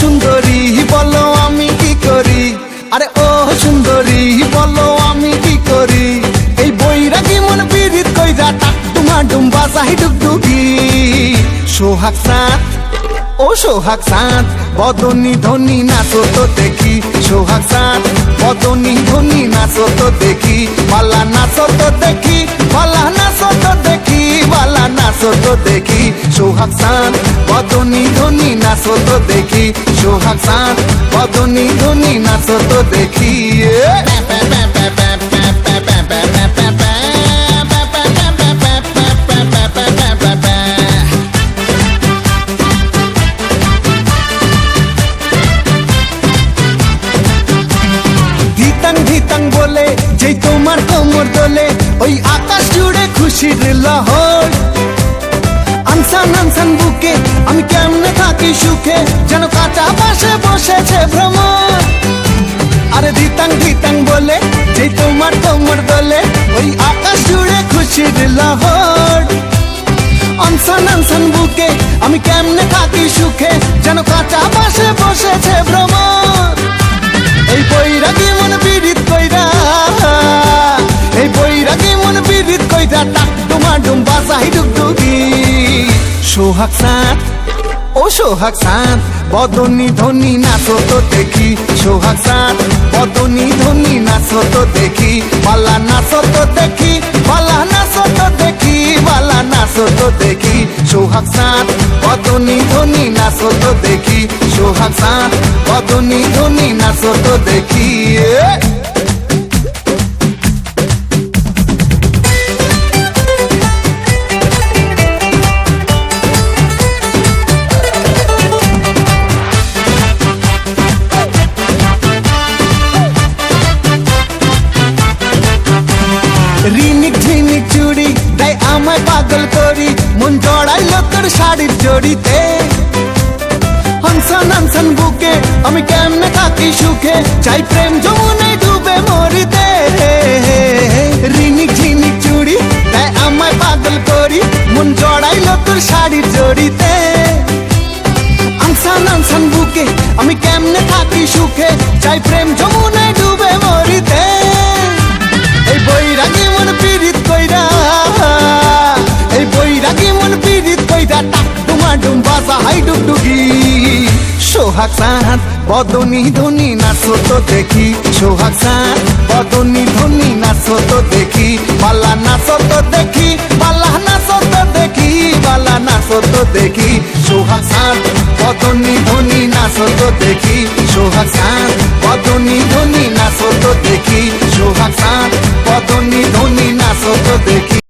সুন্দরী, বলো আমি কি করি? আরে ও সুন্দরী, বলো আমি কি করি? এই বইরাগি মন বিরিত কই যা টাক টুমা ডুম্বা চাহি ডুগডুগি। সোহাগ ও সোহাগ সাত, বদনি ধনি নাচো তো দেখি, সোহাগ সাত, বদনি ধনি নাচো তো দেখি পালা নাচো তো দেখি পালা নাচো তো দেখি পালা নাচো তো দেখি, সোহাগ সাত, বদনি ধনি নাচো তো দেখি, সোহাগ সাত, বদনি ধনি নাচো তো দেখি যেই তোমার কোমর দোলে, ওই আকাশ জুড়ে খুশির লহর। আনসান আনসান বুকে, আমি কেমনে থাকি সুখে, যেন কাঁচা পাশে বসেছে ভ্রমণ আরে ধিতাং ধিতাং বলে যেই তোমার কোমর দোলে, ওই আকাশ জুড়ে খুশির লহর। আনসান আনসান বুকে, আমি কেমনে ডুগডুগি সোহাগ সাত, ও সোহাগ সাত, বদনি ধনি নাচো তো দেখি। সোহাগ সাত, বদনি ধনি নাচো তো দেখি। পালা নাচো তো দেখি পালা নাচো তো দেখি পালা নাচো তো দেখি। সোহাগ সাত, বদনি ধনি নাচো তো দেখি। সোহাগ সাত, বদনি ধনি নাচো তো দেখি তোর শাড়ির জড়িতে। হনসন হনসন বুকে আমি কেমনে থাকি সুখে? চাই প্রেম যমুনায় ডুবে মরিতে। রিনিক, ঝিনিক চুড়ি তাই আমায় পাগল করি। মন জড়াইলো তোর শাড়ির জড়িতে। আনসান আনসান বুকে আমি কেমনে থাকি সুখে? চাই প্রেম যমুনায় সোহাগ সাহান, বদনি ধনি নাচো তো দেখি, সোহাগ সাহান, বদনি ধনি নাচো তো দেখি, পাল্লা নাচো তো দেখি, পাল্লা নাচো তো দেখি, পাল্লা নাচো তো দেখি, সোহাগ সাহান, বদনি ধনি নাচো তো দেখি, সোহাগ সাহান, বদনি